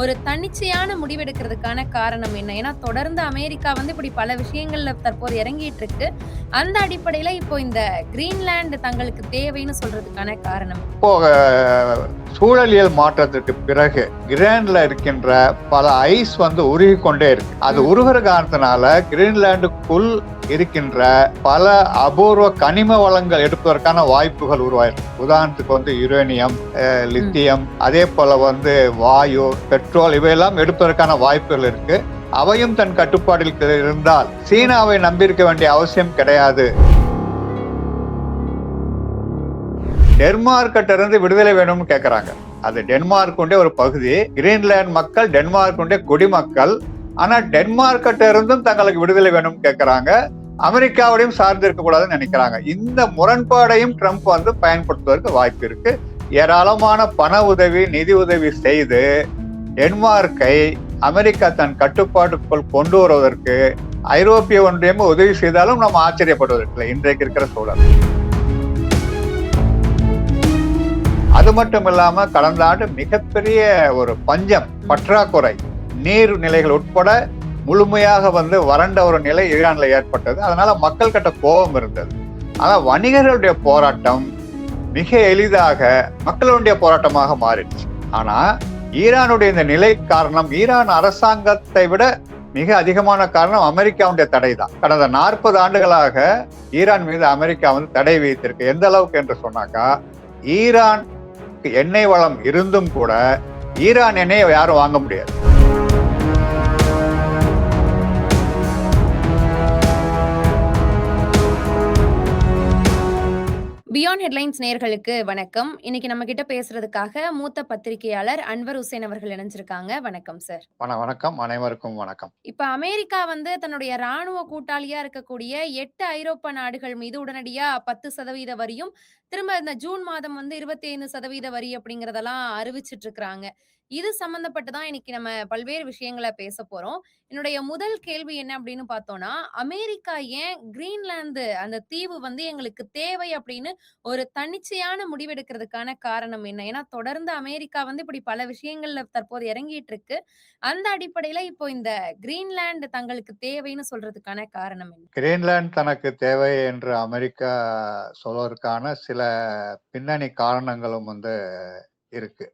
ஒரு தன்னிச்சையான முடிவெடுக்கிறதுக்கான காரணம் என்ன? ஏன்னா தொடர்ந்து அமெரிக்கா வந்து இப்படி பல விஷயங்கள்ல தற்போது இறங்கிட்டு இருக்கு. அந்த அடிப்படையில இப்போ இந்த கிரீன்லாந்து தங்களுக்கு தேவைன்னு சொல்றதுக்கான காரணம்? இப்போ சூழலியல் மாற்றத்திற்கு பிறகு கிரேன்ல இருக்கின்ற பல ஐஸ் வந்து உருகி கொண்டே இருக்கு அது. உருகிற காரணத்தினால கிரீன்லாண்டுக்குள் இருக்கின்ற பல அபூர்வ கனிம வளங்கள் எடுப்பதற்கான வாய்ப்புகள் உருவாயிருக்கு. உதாரணத்துக்கு வந்து யுரேனியம் லித்தியம் அதே போல வந்து வாயு பெட்ரோல் இவையெல்லாம் எடுப்பதற்கான வாய்ப்புகள் இருக்கு. அவையும் தன் கட்டுப்பாட்டில் இருந்தால் சீனாவை நம்பியிருக்க வேண்டிய அவசியம் கிடையாது. டென்மார்க்கிட்ட இருந்து விடுதலை வேணும்னு கேட்குறாங்க அது டென்மார்க்குண்டே ஒரு பகுதி கிரீன்லாந்து மக்கள் டென்மார்க்குண்டே குடிமக்கள் ஆனா டென்மார்க்கிட்ட இருந்தும் தங்களுக்கு விடுதலை வேணும்னு கேட்குறாங்க அமெரிக்காவோடையும் சார்ந்து இருக்க கூடாதுன்னு நினைக்கிறாங்க. இந்த முரண்பாடையும் ட்ரம்ப் வந்து பயன்படுத்துவதற்கு வாய்ப்பு இருக்கு. ஏராளமான பண உதவி நிதி உதவி செய்து டென்மார்க்கை அமெரிக்கா தன் கட்டுப்பாட்டுக்குள் கொண்டு வருவதற்கு ஐரோப்பிய ஒன்றியம் உதவி செய்தாலும் நம்ம ஆச்சரியப்படுவதற்கில்லை இன்றைக்கு இருக்கிற சூழல். அது மட்டும் இல்லாம கடந்த ஆண்டு மிகப்பெரிய ஒரு பஞ்சம் பற்றாக்குறை. நீர் நிலைகள் உட்பட முழுமையாக வந்து வறண்ட ஒரு நிலை ஈரான்ல ஏற்பட்டது. அதனால மக்கள் கிட்ட கோபம் இருந்தது. ஆனா வணிகர்களுடைய போராட்டம் மிக எளிதாக மக்களுடைய போராட்டமாக மாறிடுச்சு. ஆனா ஈரானுடைய இந்த நிலை காரணம் ஈரான் அரசாங்கத்தை விட மிக அதிகமான காரணம் அமெரிக்காவுடைய தடை தான் கடந்த நாற்பது ஆண்டுகளாக ஈரான் மீது அமெரிக்கா வந்து தடை விதித்திருக்கு. எந்த அளவுக்கு என்று சொன்னாக்கா ஈரான் எண்ணெய் வளம் இருந்தும் கூட ஈரான் எண்ணெயை யாரும் வாங்க முடியாது. பியாண்ட் ஹெட்லைன்ஸ் நேயர்களுக்கு வணக்கம். இன்னைக்கு நம்ம கிட்ட பேசுறதுக்காக மூத்த பத்திரிகையாளர் அன்வர் ஹுசேன் அவர்கள் இணைஞ்சிருக்காங்க. வணக்கம் சார். வண வணக்கம் அனைவருக்கும் வணக்கம் இப்ப அமெரிக்கா வந்து தன்னுடைய ராணுவ கூட்டாளியா இருக்கக்கூடிய 8 ஐரோப்பா நாடுகள் மீது உடனடியா 10% வரியும், திரும்ப இந்த ஜூன் மாதம் வந்து 25% வரி அப்படிங்கிறதெல்லாம் அறிவிச்சிட்டு இருக்காங்க. இது சம்பந்தப்பட்டு தான் இன்னைக்கு நம்ம பல்வேறு விஷயங்கள பேசப் போறோம். என்னுடைய முதல் கேள்வி என்ன அப்படின்னு பார்த்தோம்னா, அமெரிக்கா ஏன் கிரீன்லாந்து அந்த தீவு வந்து எங்களுக்கு தேவை அப்படின்னு ஒரு தன்னிச்சையான முடிவெடுக்கிறதுக்கான காரணம் என்ன? ஏன்னா தொடர்ந்து அமெரிக்கா வந்து இப்படி பல விஷயங்கள்ல தற்போது இறங்கிட்டு இருக்கு. அந்த அடிப்படையில இப்போ இந்த கிரீன்லாந்து தங்களுக்கு தேவைன்னு சொல்றதுக்கான காரணம் என்ன? கிரீன்லாந்து தனக்கு தேவை என்று அமெரிக்கா சொல்வதற்கான சில பின்னணி காரணங்களும் வந்து இருக்கு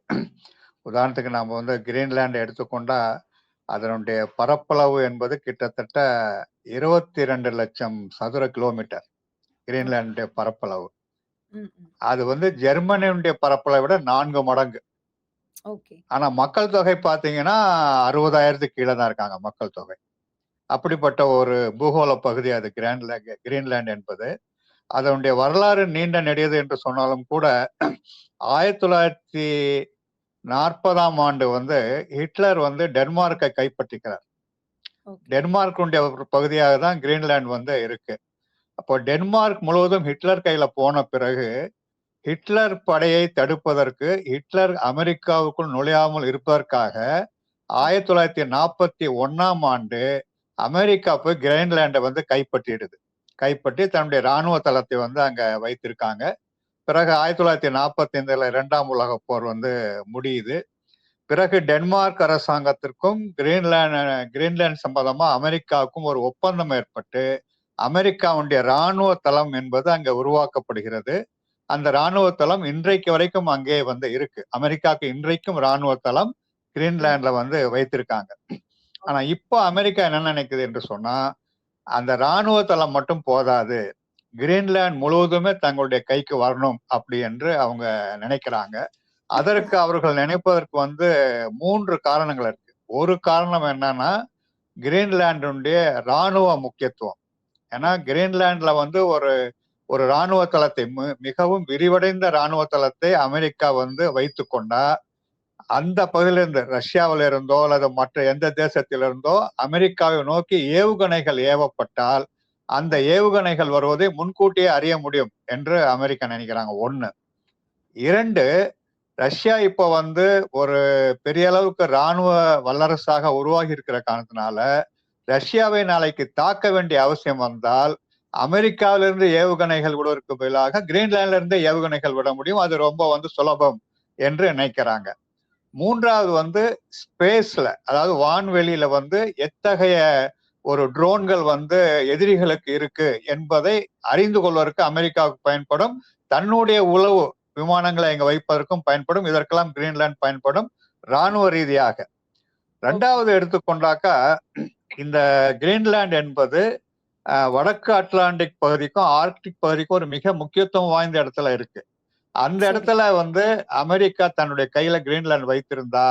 உதாரணத்துக்கு நாம வந்து கிரீன்லாந்து எடுத்துக்கொண்டா அதனுடைய பரப்பளவு என்பது கிட்டத்தட்ட இருபத்தி ரெண்டு லட்சம் சதுர கிலோமீட்டர் கிரீன்லாந்துடைய பரப்பளவு. அது வந்து ஜெர்மனியுடைய பரப்பளவை விட நான்கு மடங்கு ஓகே. ஆனா மக்கள் தொகை பாத்தீங்கன்னா அறுபதாயிரத்துக்கு கீழே தான் இருக்காங்க மக்கள் தொகை அப்படிப்பட்ட ஒரு பூகோள பகுதி அது கிராண்ட்லாந்து கிரீன்லாந்து என்பது அதனுடைய வரலாறு நீண்ட நெடியது என்று சொன்னாலும் கூட ஆயிரத்தி தொள்ளாயிரத்தி நாற்பதாம் ஆண்டு வந்து ஹிட்லர் வந்து டென்மார்க்கை கைப்பற்றிக்கிறார். டென்மார்க்குடைய ஒரு பகுதியாக தான் கிரீன்லாந்து வந்து இருக்கு. அப்போ டென்மார்க் முழுவதும் ஹிட்லர் கையில போன பிறகு ஹிட்லர் படையை தடுப்பதற்கு ஹிட்லர் அமெரிக்காவுக்குள் நுழையாமல் இருப்பதற்காக ஆயிரத்தி தொள்ளாயிரத்தி நாற்பத்தி ஒன்னாம் ஆண்டு அமெரிக்கா போய் கிரீன்லாண்டை வந்து கைப்பற்றிடுது. கைப்பற்றி தன்னுடைய ராணுவ தளத்தை வந்து அங்க வைத்திருக்காங்க. பிறகு ஆயிரத்தி தொள்ளாயிரத்தி நாற்பத்தி ஐந்துல இரண்டாம் உலக போர் வந்து முடியுது. பிறகு டென்மார்க் அரசாங்கத்திற்கும் கிரீன்லாந்து கிரீன்லாந்து சம்பந்தமா அமெரிக்காவுக்கும் ஒரு ஒப்பந்தம் ஏற்பட்டு அமெரிக்காவுடைய ராணுவ தளம் என்பது அங்கே உருவாக்கப்படுகிறது. அந்த ராணுவ தளம் இன்றைக்கு வரைக்கும் அங்கே வந்து இருக்கு. அமெரிக்காவுக்கு இன்றைக்கும் ராணுவ தளம் கிரீன்லாண்ட்ல வந்து வைத்திருக்காங்க. ஆனா இப்போ அமெரிக்கா என்ன நினைக்குது என்று சொன்னா அந்த ராணுவ தளம் மட்டும் போதாது. கிரீன்லாந்து முழுவதுமே தங்களுடைய கைக்கு வரணும் அப்படி என்று அவங்க நினைக்கிறாங்க. அதற்கு அவர்கள் நினைப்பதற்கு வந்து மூன்று காரணங்கள் இருக்கு. ஒரு காரணம் என்னன்னா கிரீன்லாண்டுடைய ராணுவ முக்கியத்துவம். ஏன்னா கிரீன்லாந்துல வந்து ஒரு ஒரு ராணுவ தளத்தை மிகவும் விரிவடைந்த ராணுவ தளத்தை அமெரிக்கா வந்து வைத்து கொண்டா அந்த பகுதியிலிருந்து ரஷ்யாவில இருந்தோ அல்லது மற்ற எந்த தேசத்திலிருந்தோ அமெரிக்காவை நோக்கி ஏவுகணைகள் ஏவப்பட்டால் அந்த ஏவுகணைகள் வருவதை முன்கூட்டியே அறிய முடியும் என்று அமெரிக்கா நினைக்கிறாங்க. ஒன்று இரண்டு ரஷ்யா இப்போ வந்து ஒரு பெரிய அளவுக்கு ராணுவ வல்லரசாக உருவாகி இருக்கிற காரணத்தினால ரஷ்யாவை நாளைக்கு தாக்க வேண்டிய அவசியம் வந்தால் அமெரிக்காவிலிருந்து ஏவுகணைகள் விடுவதற்கு பதிலாக கிரீன்லாந்துல இருந்து ஏவுகணைகள் விட முடியும். அது ரொம்ப வந்து சுலபம் என்று நினைக்கிறாங்க. மூன்றாவது வந்து ஸ்பேஸ்ல அதாவது வான்வெளியில வந்து எத்தகைய ஒரு ட்ரோன்கள் வந்து எதிரிகளுக்கு இருக்கு என்பதை அறிந்து கொள்வதற்கு அமெரிக்காவுக்கு பயன்படும். தன்னுடைய உளவு விமானங்களை இங்க வைப்பதற்கும் பயன்படும். இதற்கெல்லாம் கிரீன்லாந்து பயன்படும் ராணுவ ரீதியாக. ரெண்டாவது எடுத்துக்கொண்டாக்கா இந்த கிரீன்லாந்து என்பது வடக்கு அட்லாண்டிக் பகுதிக்கும் ஆர்க்டிக் பகுதிக்கும் ஒரு மிக முக்கியத்துவம் வாய்ந்த இடத்துல இருக்கு. அந்த. இடத்துல வந்து அமெரிக்கா தன்னுடைய கையில கிரீன்லாந்து வைத்திருந்தா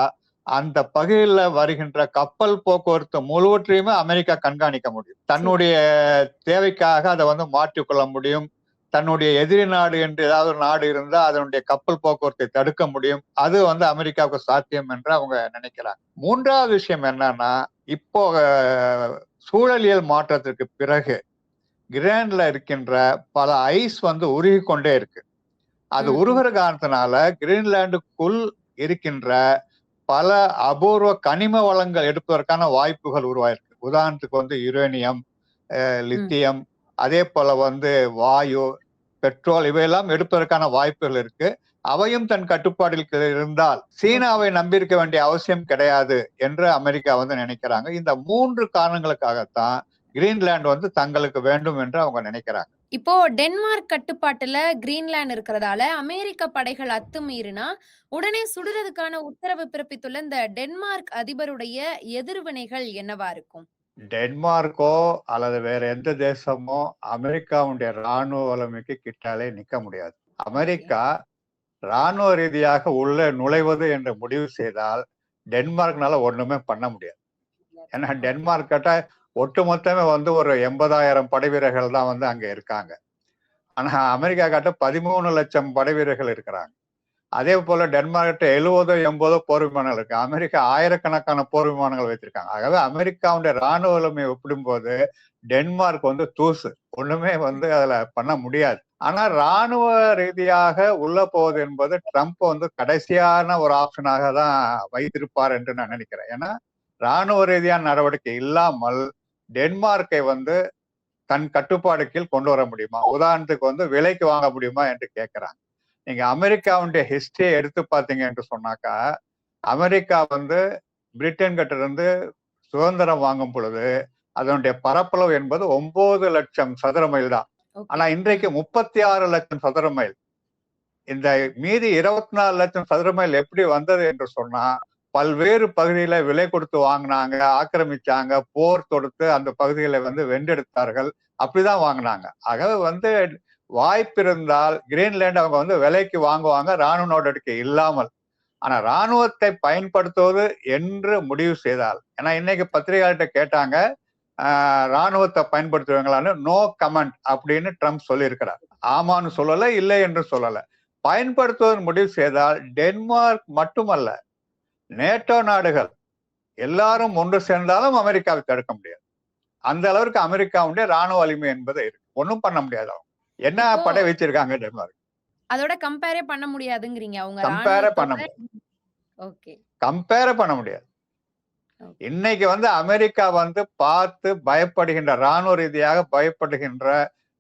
அந்த பகுதியில் வருகின்ற கப்பல் போக்குவரத்து முழுவற்றையுமே அமெரிக்கா கண்காணிக்க முடியும். தன்னுடைய தேவைக்காக அதை வந்து மாற்றிக்கொள்ள முடியும். தன்னுடைய எதிரி நாடு என்று ஏதாவது ஒரு நாடு இருந்தா அதனுடைய கப்பல் போக்குவரத்தை தடுக்க முடியும். அது வந்து அமெரிக்காவுக்கு சாத்தியம் என்று அவங்க நினைக்கிறாங்க. மூன்றாவது விஷயம் என்னன்னா இப்போ சூழலியல் மாற்றத்திற்கு பிறகு கிராண்ட்ல இருக்கின்ற பல ஐஸ் வந்து உருகி கொண்டே இருக்கு. அது. உருகிற காரணத்தினால கிரீன்லாந்துக்குள் இருக்கின்ற பல அபூர்வ கனிம வளங்கள் எடுப்பதற்கான வாய்ப்புகள் உருவாயிருக்கு. உதாரணத்துக்கு வந்து யுரேனியம் லித்தியம் அதே போல வந்து வாயு பெட்ரோல் இவையெல்லாம் எடுப்பதற்கான வாய்ப்புகள் இருக்கு. அவையும் தன் கட்டுப்பாட்டில் இருந்தால் சீனாவை நம்பியிருக்க வேண்டிய அவசியம் கிடையாது என்று அமெரிக்கா வந்து நினைக்கிறாங்க. இந்த மூன்று காரணங்களுக்காகத்தான் கிரீன்லாந்து வந்து தங்களுக்கு வேண்டும் என்று அவங்க நினைக்கிறாங்க. இப்போ டென்மார்க் கட்டுப்பாட்டுல கிரீன்லாந்து இருக்கிறதால அமெரிக்க படைகள் அத்துமீறினா உடனே சுடுறதுக்கான உத்தரவு பிறப்பித்துள்ள இந்த டென்மார்க் அதிபருடைய எதிர்வினைகள் என்னவா இருக்கும்? டென்மார்க்கோ அல்லது வேற எந்த தேசமோ அமெரிக்காவுடைய ராணுவ வலிமைக்கு கிட்டாலே நிக்க முடியாது. அமெரிக்கா ராணுவ ரீதியாக உள்ள நுழைவது என்று முடிவு செய்தால் டென்மார்க்னால ஒண்ணுமே பண்ண முடியாது. ஏன்னா டென்மார்க் கிட்ட ஒட்டுமொத்தமே வந்து ஒரு எண்பதாயிரம் படை வீரர்கள் தான் வந்து அங்கே இருக்காங்க. ஆனால் அமெரிக்கா கிட்ட பதிமூணு லட்சம் படை வீரர்கள் இருக்கிறாங்க. அதே போல டென்மார்க்கிட்ட எழுபதோ எண்பதோ போர் விமானங்கள் இருக்கு. அமெரிக்கா ஆயிரக்கணக்கான போர் விமானங்கள் வைத்திருக்காங்க. ஆகவே அமெரிக்காவுடைய ராணுவ வலிமை ஒப்பிடும்போது டென்மார்க் வந்து தூசு. ஒண்ணுமே வந்து அதுல பண்ண முடியாது. ஆனா ராணுவ ரீதியாக உள்ள போவது என்பது ட்ரம்ப் வந்து கடைசியான ஒரு ஆப்ஷனாக தான் வைத்திருப்பார் என்று நான் நினைக்கிறேன். ஏன்னா ராணுவ ரீதியான நடவடிக்கை இல்லாமல் டென்மார்க்கை வந்து தன் கட்டுப்பாடு கீழ் கொண்டு வர முடியுமா? உதாரணத்துக்கு வந்து விலைக்கு வாங்க முடியுமா என்று கேட்கிறாங்க. நீங்க அமெரிக்காவுடைய ஹிஸ்டரியை எடுத்து பார்த்தீங்க என்று சொன்னாக்கா அமெரிக்கா வந்து பிரிட்டன் கிட்ட இருந்து சுதந்திரம் வாங்கும் பொழுது அதனுடைய பரப்பளவு என்பது ஒன்பது லட்சம் சதுர மைல் தான். Okay. ஆனா இன்றைக்கு முப்பத்தி ஆறு லட்சம் சதுர மைல். இந்த மீதி இருபத்தி நாலு லட்சம் சதுர மைல் எப்படி வந்தது என்று சொன்னா பல்வேறு பகுதியில விலை கொடுத்து வாங்கினாங்க ஆக்கிரமிச்சாங்க போர் தொடுத்து அந்த பகுதிகளை வந்து வென்றெடுத்தார்கள். அப்படிதான் வாங்கினாங்க. ஆக வந்து வாய்ப்பு இருந்தால் அவங்க வந்து விலைக்கு வாங்குவாங்க ராணுவ நடவடிக்கை இல்லாமல். ஆனா ராணுவத்தை பயன்படுத்துவது என்று முடிவு செய்தால் ஏன்னா இன்னைக்கு பத்திரிகையாளர்கிட்ட கேட்டாங்க இராணுவத்தை ராணுவத்தை பயன்படுத்துவாங்களான்னு? நோ கமெண்ட் அப்படின்னு ட்ரம்ப் சொல்லியிருக்கிறார். ஆமான்னு சொல்லலை இல்லை என்று சொல்லலை. பயன்படுத்துவது முடிவு செய்தால் டென்மார்க் மட்டுமல்ல நேட்டோ நாடுகள் எல்லாரும் ஒன்று சேர்ந்தாலும் அமெரிக்காவை தடுக்க முடியாது. அந்த அளவிற்கு அமெரிக்காவுடைய ராணுவ வலிமை என்பது இருக்கு. ஒண்ணும் பண்ண முடியாது அவங்க. என்ன படை வச்சிருக்காங்க டென்மார்க் அதோட கம்பேரே பண்ண முடியாதுங்கிறீங்க அவங்க கம்பேரே பண்ண ராணுவத்தோட ஓகே கம்பேர் பண்ண முடியாது. இன்னைக்கு வந்து அமெரிக்கா வந்து பார்த்து பயப்படுகின்ற ராணுவ ரீதியாக பயப்படுகின்ற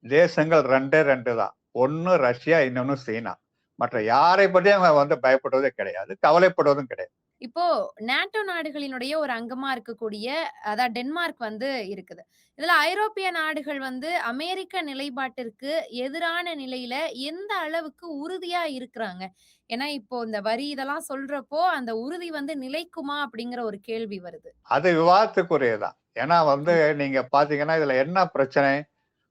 தேசங்கள் ரெண்டே ரெண்டு தான். ஒன்னு ரஷ்யா இன்னொன்னு சீனா. மற்ற யாரை பற்றியும் அவங்க வந்து பயப்படுவதே கிடையாது. கவலைப்படுவதும் கிடையாது. இப்போ நேட்டோ நாடுகளினுடைய ஒரு அங்கமா இருக்கக்கூடிய அதான் டென்மார்க் வந்து இருக்குது. இதுல ஐரோப்பிய நாடுகள் வந்து அமெரிக்க நிலைப்பாட்டிற்கு எதிரான நிலையில எந்த அளவுக்கு உறுதியா இருக்கிறாங்க? ஏன்னா இப்போ இந்த வரி இதெல்லாம் சொல்றப்போ அந்த உறுதி வந்து நிலைக்குமா அப்படிங்கிற ஒரு கேள்வி வருது. அது விவாதத்துக்குரியதுதான். ஏன்னா வந்து நீங்க பாத்தீங்கன்னா இதுல என்ன பிரச்சனை?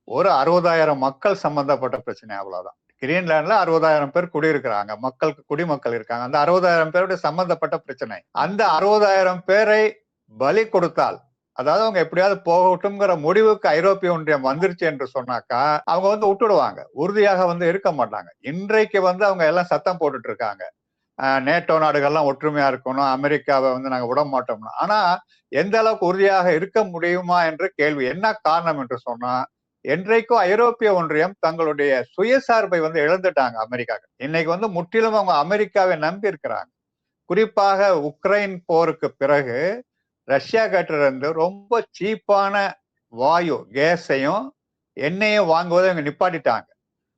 ஒரு அறுபதாயிரம் மக்கள் சம்பந்தப்பட்ட பிரச்சனை அவ்வளவுதான். கிரீன்லாண்ட்ல அறுபதாயிரம் பேர் குடியிருக்கிறாங்க. மக்களுக்கு குடிமக்கள் இருக்காங்க. அந்த அறுபதாயிரம் பேருடைய சம்பந்தப்பட்ட பிரச்சனை. அந்த அறுபதாயிரம் பேரை பலி கொடுத்தால் அதாவது அவங்க எப்படியாவது போகட்டும்ங்கிற முடிவுக்கு ஐரோப்பிய ஒன்றியம் வந்துருச்சு என்று சொன்னாக்கா அவங்க வந்து விட்டுடுவாங்க. உறுதியாக வந்து இருக்க மாட்டாங்க. இன்றைக்கு வந்து அவங்க எல்லாம் சத்தம் போட்டுட்டு இருக்காங்க நேட்டோ நாடுகள்லாம் ஒற்றுமையா இருக்கணும். அமெரிக்காவை வந்து நாங்கள் விட மாட்டோம்னா. ஆனா எந்த அளவுக்கு உறுதியாக இருக்க முடியுமா என்ற கேள்வி. என்ன காரணம் என்று சொன்னா என்றைக்கும் ஐரோப்பிய ஒன்றியம் தங்களுடைய சுயசார்பை வந்து இழந்துட்டாங்க அமெரிக்காக்கு இன்னைக்கு வந்து முற்றிலும் அவங்க அமெரிக்காவை நம்பி இருக்கிறாங்க குறிப்பாக உக்ரைன் போருக்கு பிறகு ரஷ்யா கிட்ட ரொம்ப சீப்பான வாயு கேஸையும் எண்ணெயும் வாங்குவதை அவங்க நிப்பாட்டிட்டாங்க.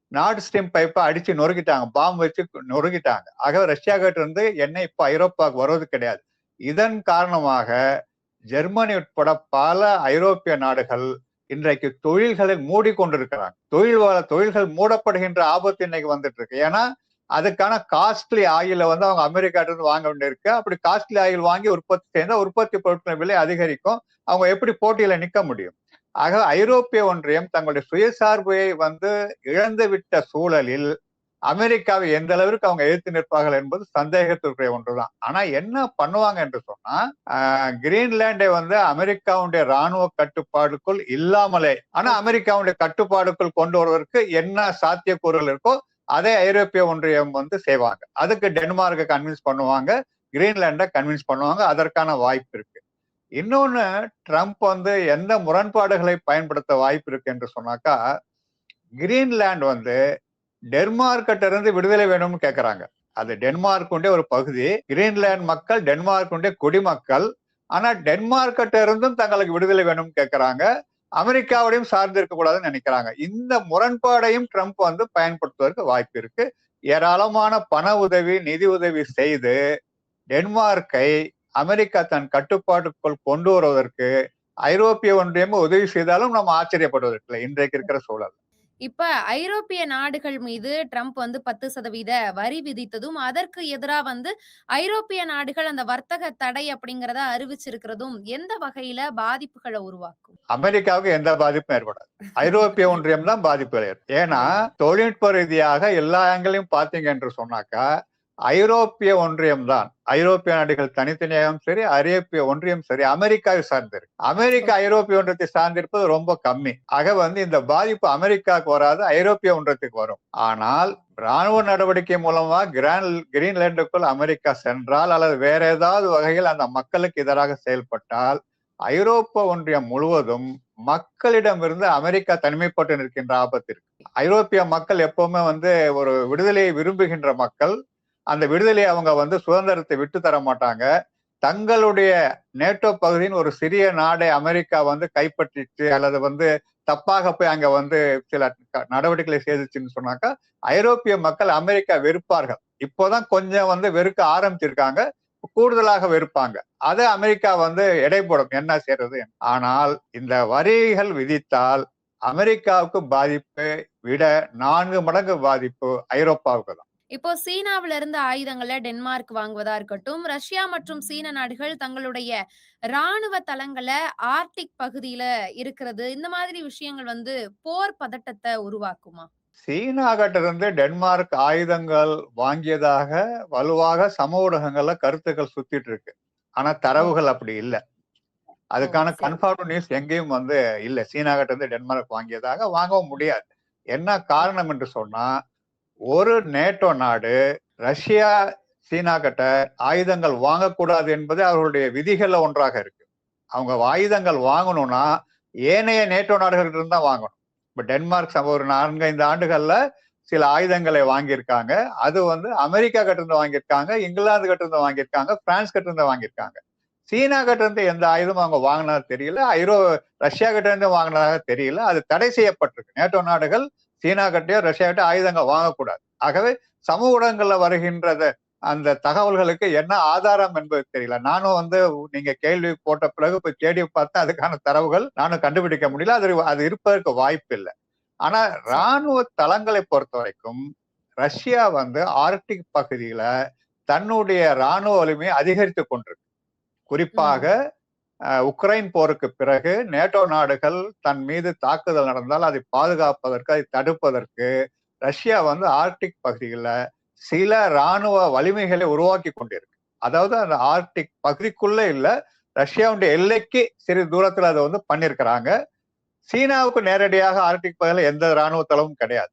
நார்ட் ஸ்ட்ரீம் பைப்பை அடிச்சு நொறுக்கிட்டாங்க பாம்பு வச்சு நொறுக்கிட்டாங்க. ஆக ரஷ்யா கிட்ட எண்ணெய் இப்போ ஐரோப்பாவுக்கு வருவது கிடையாது. இதன் காரணமாக ஜெர்மனி உட்பட பல ஐரோப்பிய நாடுகள் இன்றைக்கு தொழில்களை மூடிக்கொண்டிருக்கிறாங்க. தொழில் வாழ தொழில்கள் மூடப்படுகின்ற ஆபத்து இன்னைக்கு வந்துட்டு இருக்கு ஏன்னா அதுக்கான காஸ்ட்லி ஆயில வந்து அவங்க அமெரிக்காட்ட இருந்து வாங்க வேண்டியிருக்கு. அப்படி காஸ்ட்லி ஆயில் வாங்கி உற்பத்தி செய்தால் உற்பத்தி பொருட்களின் விலை அதிகரிக்கும். அவங்க எப்படி போட்டியில நிக்க முடியும்? ஆக ஐரோப்பிய ஒன்றியம் தங்களுடைய சுயசார்பை வந்து இழந்துவிட்ட சூழலில் அமெரிக்காவை எந்த அளவிற்கு அவங்க எதிர்த்து நிற்பார்கள் என்பது சந்தேகத்திற்குரிய ஒன்றுதான். ஆனா என்ன பண்ணுவாங்க என்று சொன்னா கிரீன்லாண்டை வந்து அமெரிக்காவுடைய ராணுவ கட்டுப்பாடுக்குள் இல்லாமலே ஆனா அமெரிக்காவுடைய கட்டுப்பாடுக்குள் கொண்டு வருவதற்கு என்ன சாத்தியக்கூறுகள் இருக்கோ அதே ஐரோப்பிய ஒன்றியம் வந்து செய்வாங்க. அதுக்கு டென்மார்க்கை கன்வின்ஸ் பண்ணுவாங்க கிரீன்லாண்டை கன்வின்ஸ் பண்ணுவாங்க அதற்கான வாய்ப்பு இருக்கு. இன்னொன்னு ட்ரம்ப் வந்து எந்த முரண்பாடுகளை பயன்படுத்த வாய்ப்பு இருக்கு என்று சொன்னாக்கா கிரீன்லாண்ட் வந்து டென்மார்க்கிட்ட இருந்து விடுதலை வேணும்னு கேட்குறாங்க அது டென்மார்க்குடைய ஒரு பகுதி கிரீன்லாந்து மக்கள் டென்மார்க்குடைய குடிமக்கள். ஆனா டென்மார்க்கிட்ட இருந்தும் தங்களுக்கு விடுதலை வேணும்னு கேட்குறாங்க அமெரிக்காவோடையும் சார்ந்து இருக்கக்கூடாதுன்னு நினைக்கிறாங்க. இந்த முரண்பாடையும் ட்ரம்ப் வந்து பயன்படுத்துவதற்கு வாய்ப்பு இருக்கு. ஏராளமான பண உதவி நிதி உதவி செய்து டென்மார்க்கை அமெரிக்கா தன் கட்டுப்பாட்டுக்குள் கொண்டு வருவதற்கு ஐரோப்பிய ஒன்றியம் உதவி செய்தாலும் நம்ம ஆச்சரியப்படுவதற்கில்லை இன்றைக்கு இருக்கிற சூழல். இப்ப ஐரோப்பிய நாடுகள் மீது ட்ரம்ப் வந்து பத்து சதவீத வரி விதித்ததும் அதற்கு எதிராக வந்து ஐரோப்பிய நாடுகள் அந்த வர்த்தக தடை அப்படிங்கறத அறிவிச்சிருக்கிறதும் எந்த வகையில பாதிப்புகளை உருவாக்கும்? அமெரிக்காவுக்கு எந்த பாதிப்பும் ஏற்படாது. ஐரோப்பிய ஒன்றியம் தான் பாதிப்பு ஏற்படும். ஏன்னா தொழில்நுட்ப ரீதியாக எல்லா ஆங்கிலையும் பாத்தீங்க என்று சொன்னாக்கா ஐரோப்பிய ஒன்றியம் தான். ஐரோப்பிய நாடுகள் தனித்தனியாகவும் சரி ஐரோப்பிய ஒன்றியம் சரி அமெரிக்காவை சார்ந்திருக்கு. அமெரிக்கா ஐரோப்பிய ஒன்றியத்தை சார்ந்திருப்பது ரொம்ப கம்மி. ஆக வந்து இந்த பாதிப்பு அமெரிக்காவுக்கு வராது ஐரோப்பிய ஒன்றியத்துக்கு வரும். ஆனால் ராணுவ நடவடிக்கை மூலமா கிரான் கிரீன்லாண்டுக்குள் அமெரிக்கா சென்றால் அல்லது வேற ஏதாவது வகையில் அந்த மக்களுக்கு எதிராக செயல்பட்டால் ஐரோப்பா ஒன்றியம் முழுவதும் மக்களிடமிருந்து அமெரிக்கா தனிமைப்பட்டு நிற்கின்ற ஆபத்து இருக்கு. ஐரோப்பிய மக்கள் எப்பவுமே வந்து ஒரு விடுதலையை விரும்புகின்ற மக்கள் அந்த விடுதலையை அவங்க வந்து சுதந்திரத்தை விட்டு தர மாட்டாங்க. தங்களுடைய நேட்டோ பகுதியின் ஒரு சிறிய நாடை அமெரிக்கா வந்து கைப்பற்றிச்சு அல்லது வந்து தப்பாக போய் அங்க வந்து சில நடவடிக்கைகளை செய்துச்சுன்னு சொன்னாக்கா ஐரோப்பிய மக்கள் அமெரிக்கா வெறுப்பார்கள். இப்போதான் கொஞ்சம் வந்து வெறுக்க ஆரம்பிச்சிருக்காங்க. கூடுதலாக வெறுப்பாங்க. அதை அமெரிக்கா வந்து எடை போடும் என்ன செய்யறது ஆனால் இந்த வரிகள் விதித்தால் அமெரிக்காவுக்கு பாதிப்பு விட நான்கு மடங்கு பாதிப்பு ஐரோப்பாவுக்கு தான். இப்போ சீனாவில இருந்து ஆயுதங்களை டென்மார்க் வாங்குவதா இருக்கட்டும் ரஷ்யா மற்றும் சீன நாடுகள் தங்களுடைய ராணுவ தளங்களை ஆர்டிக் பகுதியில இருக்கிறது. இந்த மாதிரி விஷயங்கள் வந்து போர் பதட்டத்தை உருவாக்குமா? சீனா கிட்ட இருந்து டென்மார்க் ஆயுதங்கள் வாங்கியதாக வலுவாக ஊடகங்கள்ல கருத்துக்கள் சுத்திட்டு இருக்கு. ஆனா தரவுகள் அப்படி இல்ல. அதுக்கான. கன்ஃபார்ம் நியூஸ் எங்கேயும் வந்து இல்ல. சீனா கிட்ட இருந்து டென்மார்க் வாங்கியதாக வாங்கவும் முடியாது. என்ன காரணம் என்று சொன்னா ஒரு நேட்டோ நாடு ரஷ்யா சீனா கிட்ட ஆயுதங்கள் வாங்கக்கூடாது என்பது அவர்களுடைய விதிகளில் ஒன்றாக இருக்கு. அவங்க ஆயுதங்கள் வாங்கணும்னா ஏனைய நேட்டோ நாடுகள்கிட்ட இருந்து தான் வாங்கணும். இப்போ டென்மார்க் ஒரு ஒரு நான்கைந்து ஆண்டுகள்ல சில ஆயுதங்களை வாங்கியிருக்காங்க. அது வந்து அமெரிக்கா கிட்ட இருந்து வாங்கியிருக்காங்க இங்கிலாந்து கிட்ட இருந்து வாங்கியிருக்காங்க பிரான்ஸ் கிட்ட இருந்து வாங்கியிருக்காங்க. சீனா கிட்ட இருந்து எந்த ஆயுதமும் அவங்க வாங்கினதா தெரியல. ஐரோ ரஷ்யா கிட்ட இருந்து வாங்கினதாக தெரியல. அது தடை செய்யப்பட்டிருக்கு. நேட்டோ நாடுகள் சீனா கிட்டயோ ரஷ்யா கிட்ட ஆயுதங்கள் வாங்கக்கூடாது. ஆகவே சமூக ஊடகங்கள்ல வருகின்றத அந்த தகவல்களுக்கு என்ன ஆதாரம் என்பது தெரியல. நானும் வந்து நீங்க கேள்வி போட்ட பிறகு இப்ப தேடி பார்த்தா அதுக்கான தரவுகள் நானும் கண்டுபிடிக்க முடியல. அது அது இருப்பதற்கு வாய்ப்பு இல்லை. ஆனா ராணுவ தளங்களை பொறுத்த வரைக்கும் ரஷ்யா வந்து ஆர்டிக் பகுதியில தன்னுடைய ராணுவ வலிமையை அதிகரித்து கொண்டிருக்கு. குறிப்பாக உக்ரைன் போருக்கு பிறகு நேட்டோ நாடுகள் தன் மீது தாக்குதல் நடந்தால் அதை பாதுகாப்பதற்கு அதை தடுப்பதற்கு ரஷ்யா வந்து ஆர்டிக் பகுதியில சில ராணுவ வலிமைகளை உருவாக்கி கொண்டிருக்கு. அதாவது அந்த ஆர்டிக் பகுதிக்குள்ள இல்ல ரஷ்யாவுடைய எல்லைக்கு சிறு தூரத்துல அதை வந்து பண்ணிருக்கிறாங்க. சீனாவுக்கு நேரடியாக ஆர்டிக் பகுதியில எந்த ராணுவ தளமும் கிடையாது.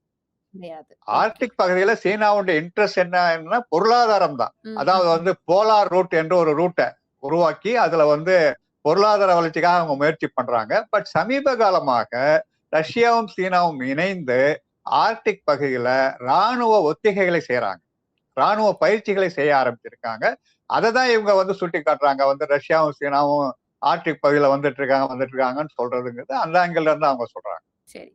ஆர்டிக் பகுதியில சீனாவுடைய இன்ட்ரெஸ்ட் என்ன பொருளாதாரம் தான். அதாவது வந்து போலார் ரூட் என்ற ஒரு ரூட்டை உருவாக்கி அதுல வந்து பொருளாதார வளர்ச்சிக்காக அவங்க முயற்சி பண்றாங்க. பட் சமீப காலமாக ரஷ்யாவும் சீனாவும் இணைந்து ஆர்டிக் பகுதியில ராணுவ ஒத்திகைகளை செய்யறாங்க ராணுவ பயிற்சிகளை செய்ய ஆரம்பிச்சிருக்காங்க. அதை தான் இவங்க வந்து சுட்டி காட்டுறாங்க. வந்து ரஷ்யாவும் சீனாவும் ஆர்டிக் பகுதியில வந்துட்டு இருக்காங்க வந்துட்டு இருக்காங்கன்னு சொல்றதுங்கிறது அந்த ஆங்கிள் இருந்து அவங்க சொல்றாங்க. சரி.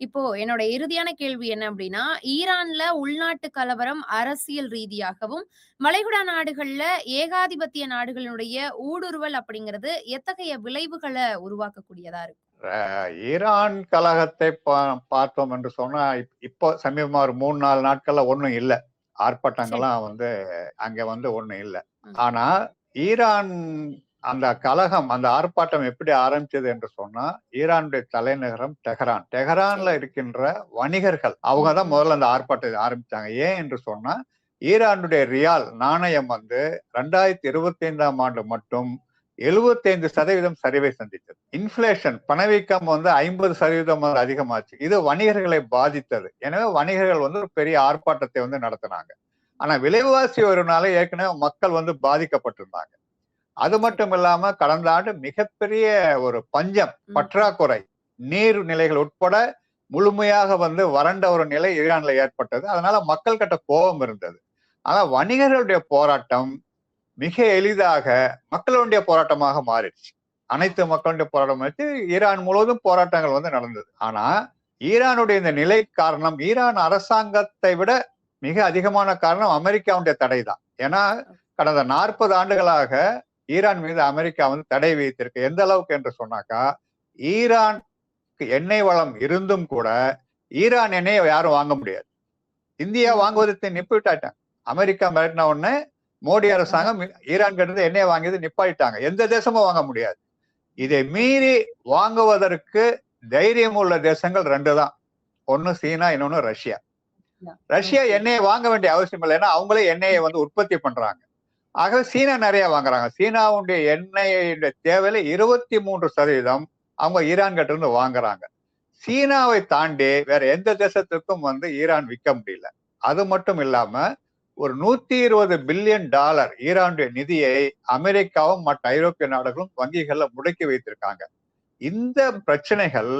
இப்போ என்னோட இறுதியான கேள்வி என்ன அப்படின்னா, ஈரான்ல உள்நாட்டு கலவரம் அரசியல் ரீதியாகவும், வளைகுடா நாடுகள்ல ஏகாதிபத்திய நாடுகளினுடைய ஊடுருவல் அப்படிங்கிறது எத்தகைய விளைவுகள உருவாக்கக்கூடியதா இருக்கும்? ஈரான் கலகத்தை பார்த்தோம் என்று சொன்னா இப்- இப்போ சமீபமா ஒரு மூணு நாலு நாட்கள்ல ஒண்ணும் இல்ல ஆர்ப்பாட்டங்கள்லாம் வந்து அங்க வந்து ஒண்ணும் இல்ல. ஆனா ஈரான் அந்த கலகம் அந்த ஆர்ப்பாட்டம் எப்படி ஆரம்பிச்சது என்று சொன்னா ஈரானுடைய தலைநகரம் டெஹரான். டெஹரான்ல இருக்கின்ற வணிகர்கள் அவங்க தான் முதல்ல அந்த ஆர்ப்பாட்டத்தை ஆரம்பிச்சாங்க. ஏன் என்று சொன்னா ஈரானுடைய ரியால் நாணயம் வந்து ரெண்டாயிரத்தி இருபத்தி ஐந்தாம் ஆண்டு மட்டும் 75% சதவீதம் சரிவை சந்தித்தது. இன்ஃபிளேஷன் பணவீக்கம் வந்து ஐம்பது சதவீதம் வந்து அதிகமாச்சு. இது வணிகர்களை பாதித்தது. எனவே வணிகர்கள் வந்து ஒரு பெரிய ஆர்ப்பாட்டத்தை வந்து நடத்தினாங்க. ஆனா விலைவாசி வருனால ஏற்கனவே மக்கள் வந்து பாதிக்கப்பட்டிருந்தாங்க. அது மட்டும் இல்லாம கடந்த ஆண்டு மிகப்பெரிய ஒரு பஞ்சம். பற்றாக்குறை. நீர் நிலைகள் உட்பட முழுமையாக வந்து வறண்ட ஒரு நிலை ஈரான்ல ஏற்பட்டது. அதனால மக்கள் கிட்ட கோபம் இருந்தது. ஆனா வணிகர்களுடைய போராட்டம் மிக எளிதாக மக்களுடைய போராட்டமாக மாறிடுச்சு. அனைத்து மக்களுடைய போராட்டம் வச்சு ஈரான் முழுவதும் போராட்டங்கள் வந்து நடந்தது. ஆனா ஈரானுடைய இந்த நிலை காரணம் ஈரான் அரசாங்கத்தை விட மிக அதிகமான காரணம் அமெரிக்காவுடைய தடை தான் ஏன்னா கடந்த நாற்பது ஆண்டுகளாக ஈரான் மீது அமெரிக்கா வந்து தடை வைத்திருக்கு எந்த அளவுக்கு என்று சொன்னாக்கா ஈரான் எண்ணெய் வளம் இருந்தும் கூட ஈரான் எண்ணெயை யாரும் வாங்க முடியாது. இந்தியா ம். வாங்குவதை நிப்பிட்டாட்டாங்க. அமெரிக்கா மிரட்டின உடனே மோடி அரசாங்கம் ஈரான் கிட்ட எண்ணெயை வாங்கியது நிப்பாட்டிட்டாங்க. எந்த தேசமும் வாங்க முடியாது. இதை மீறி வாங்குவதற்கு தைரியம் உள்ள தேசங்கள் ரெண்டு தான். ஒன்னு சீனா இன்னொன்னு ரஷ்யா. ரஷ்யா. எண்ணெயை வாங்க வேண்டிய அவசியம் இல்லை. ஏன்னா அவங்களே எண்ணெயை வந்து உற்பத்தி பண்றாங்க. ஆகவே சீனா நிறைய வாங்குறாங்க. சீனாவுடைய எண்ணெயுடைய தேவையில இருபத்தி மூன்று சதவீதம் அவங்க ஈரான் கிட்ட இருந்து வாங்குறாங்க. சீனாவை தாண்டி வேற எந்த தேசத்துக்கும் வந்து ஈரான் விற்க முடியல. அது மட்டும் இல்லாம ஒரு நூத்தி இருபது பில்லியன் டாலர் ஈரானுடைய நிதியை அமெரிக்காவும் மற்ற ஐரோப்பிய நாடுகளும் வங்கிகள்ல முடக்கி வைத்திருக்காங்க. இந்த பிரச்சனைகள்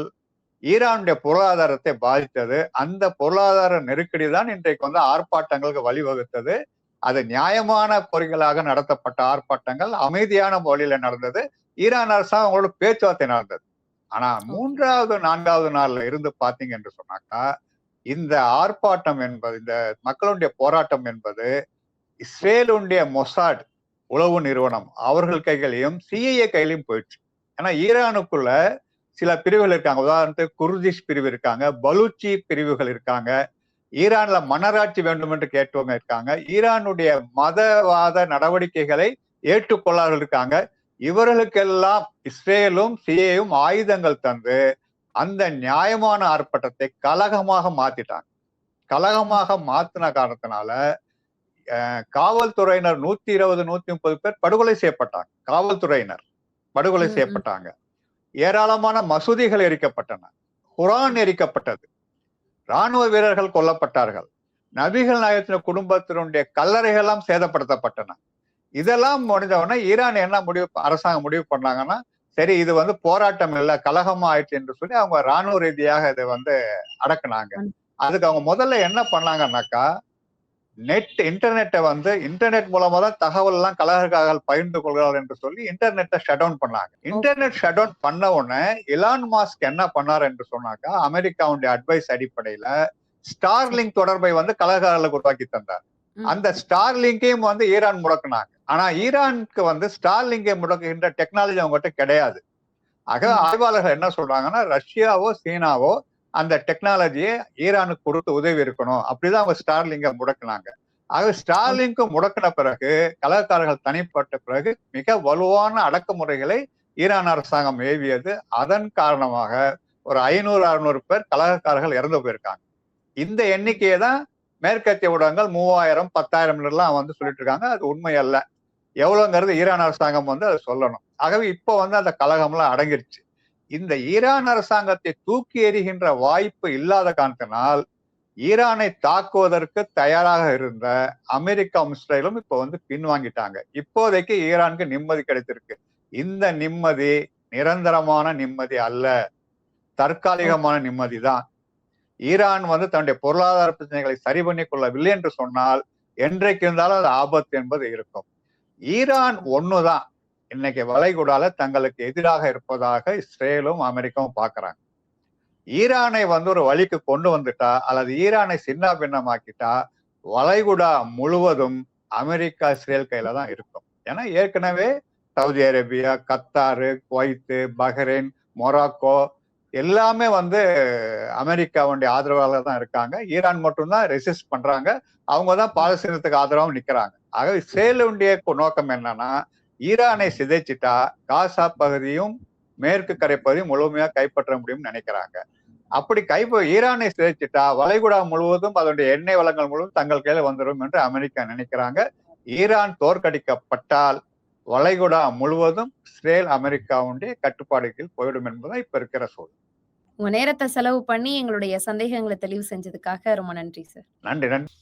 ஈரானுடைய பொருளாதாரத்தை பாதித்தது. அந்த பொருளாதார நெருக்கடி தான் இன்றைக்கு வந்து ஆர்ப்பாட்டங்களுக்கு வழிவகுத்தது. அது நியாயமான பொறிகளாக நடத்தப்பட்ட ஆர்ப்பாட்டங்கள் அமைதியான முறையில நடந்தது. ஈரான் அரசாங்கம் அவங்களோட பேச்சுவார்த்தை நடந்தது. ஆனா மூன்றாவது நான்காவது நாள்ல இருந்து பாத்தீங்க என்று சொன்னாக்கா இந்த ஆர்ப்பாட்டம் என்பது இந்த மக்களுடைய போராட்டம் என்பது இஸ்ரேலுடைய மொசாட் உளவு நிறுவனம் அவர்கள் கைகளையும் சிஐஏ கையிலையும் போயிடுச்சு. ஏன்னா ஈரானுக்குள்ள சில பிரிவுகள் இருக்காங்க. உதாரணத்துக்கு குர்திஷ் பிரிவு இருக்காங்க பலூச்சி பிரிவுகள் இருக்காங்க. ஈரான்ல மன்னராட்சி வேண்டும் என்று கேட்டவங்க இருக்காங்க. ஈரானுடைய மதவாத நடவடிக்கைகளை ஏற்றுக்கொள்ளார்கள் இருக்காங்க. இவர்களுக்கெல்லாம் இஸ்ரேலும் சிஏயும் ஆயுதங்கள் தந்து அந்த நியாயமான ஆர்ப்பாட்டத்தை கலகமாக மாத்திட்டாங்க. கலகமாக மாத்தின காரணத்தினால காவல்துறையினர் நூத்தி இருபது நூத்தி முப்பது பேர் படுகொலை செய்யப்பட்டாங்க. காவல்துறையினர் படுகொலை. செய்யப்பட்டாங்க. ஏராளமான மசூதிகள் எரிக்கப்பட்டன. குரான் எரிக்கப்பட்டது. ராணுவ வீரர்கள் கொல்லப்பட்டார்கள். நபிகள் நாயகத்தின் குடும்பத்தினுடைய கல்லறைகள் எல்லாம் சேதப்படுத்தப்பட்டன. இதெல்லாம் முடிஞ்சவொடனே ஈரான் என்ன முடிவு அரசாங்கம் முடிவு பண்ணாங்கன்னா சரி இது வந்து போராட்டம் இல்ல கலகமா ஆயிடுச்சு என்று சொல்லி அவங்க ராணுவ ரீதியாக இதை வந்து அடக்குனாங்க. அதுக்கு அவங்க முதல்ல என்ன பண்ணாங்கன்னாக்கா நெட் இன்டர்நெட்டை வந்து இன்டர்நெட் மூலமா தான் தகவல் எல்லாம் கலகக்காக பகிர்ந்து கொள்கிறார்கள் என்று சொல்லி இன்டர்நெட்டை ஷட் டவுன் பண்ணாங்க. இன்டர்நெட் ஷட் டவுன் பண்ண உடனே இலான் மாஸ்க் என்ன பண்ணார் என்று சொன்னாக்கா அமெரிக்காவுடைய அட்வைஸ் அடிப்படையில ஸ்டார்லிங்க் தொடர்பை வந்து கலகக்காரர்களுக்கு உருவாக்கி தந்தார். அந்த ஸ்டார்லிங்கையும் வந்து ஈரான் முடக்குனாங்க. ஆனா ஈரானுக்கு வந்து ஸ்டார்லிங்கை முடக்குகின்ற டெக்னாலஜி அவங்ககிட்ட கிடையாது. ஆக. ஆய்வாளர்கள் என்ன சொல்றாங்கன்னா ரஷ்யாவோ சீனாவோ அந்த டெக்னாலஜியை ஈரானுக்கு கொடுத்து உதவி இருக்கணும். அப்படிதான் அவங்க ஸ்டார்லிங்கை முடக்குனாங்க. ஆக ஸ்டார்லிங்க்கு முடக்கின பிறகு கலகக்காரர்கள் தனிப்பட்ட பிறகு மிக வலுவான அடக்குமுறைகளை ஈரான் அரசாங்கம் ஏவியது. அதன் காரணமாக ஒரு ஐநூறு அறுநூறு பேர் கலகக்காரர்கள் இறந்து போயிருக்காங்க. இந்த எண்ணிக்கையை தான் மேற்கத்திய ஊடகங்கள் மூவாயிரம் பத்தாயிரம் எல்லாம் வந்து சொல்லிட்டு இருக்காங்க. அது உண்மை அல்ல. எவ்வளவுங்கிறது ஈரான் அரசாங்கம் வந்து அதை சொல்லணும். ஆகவே இப்போ வந்து அந்த கலகம்லாம் அடங்கிருச்சு. இந்த ஈரான் அரசாங்கத்தை தூக்கி எறிகின்ற வாய்ப்பு இல்லாத காரணத்தினால் ஈரானை தாக்குவதற்கு தயாராக இருந்த அமெரிக்காவும் இஸ்ரேலும் இப்போ வந்து பின்வாங்கிட்டாங்க. இப்போதைக்கு ஈரானுக்கு நிம்மதி கிடைத்திருக்கு. இந்த நிம்மதி நிரந்தரமான நிம்மதி அல்ல. தற்காலிகமான நிம்மதி தான். ஈரான் வந்து தன்னுடைய பொருளாதார பிரச்சனைகளை சரி பண்ணி கொள்ளவில்லை என்று சொன்னால் என்றைக்கு இருந்தாலும் அது ஆபத்து என்பது இருக்கும். ஈரான் ஒண்ணுதான். இன்னைக்கு வளைகுடால தங்களுக்கு எதிராக இருப்பதாக இஸ்ரேலும் அமெரிக்காவும் பாக்குறாங்க. ஈரானை வந்து ஒரு வழிக்கு கொண்டு வந்துட்டா அல்லது ஈரானை சின்ன பின்னமாக்கிட்டா வளைகுடா முழுவதும் அமெரிக்கா இஸ்ரேல் கையில தான் இருக்கும். ஏன்னா ஏற்கனவே Saudi Arabia Qatar Kuwait Bahrain Morocco எல்லாமே வந்து அமெரிக்காவுடைய ஆதரவாளர் தான் இருக்காங்க. ஈரான் மட்டும்தான் ரெசிஸ்ட் பண்றாங்க. அவங்க தான் பாலஸ்தீனத்துக்கு ஆதரவாகவும் நிக்கிறாங்க. ஆக இஸ்ரேலுடைய நோக்கம் என்னன்னா ஈரானை சிதைச்சிட்டா காசா பகுதியும் மேற்கு கரை பகுதியும் முழுமையா கைப்பற்ற முடியும்னு நினைக்கிறாங்க. அப்படி கைப்ப ஈரானை சிதைச்சிட்டா வளைகுடா முழுவதும் அதனுடைய எண்ணெய் வளங்கள் முழுவதும் தங்கள் கையில வந்துடும் என்று அமெரிக்கா நினைக்கிறாங்க. ஈரான் தோற்கடிக்கப்பட்டால் வளைகுடா முழுவதும் இஸ்ரேல் அமெரிக்காவுடைய கட்டுப்பாடுகள் போயிடும் என்பதுதான் இப்ப இருக்கிற சூழல். உங்க நேரத்தை செலவு பண்ணி எங்களுடைய சந்தேகங்களை தெளிவு செஞ்சதுக்காக ரொம்ப நன்றி சார். நன்றி நன்றி.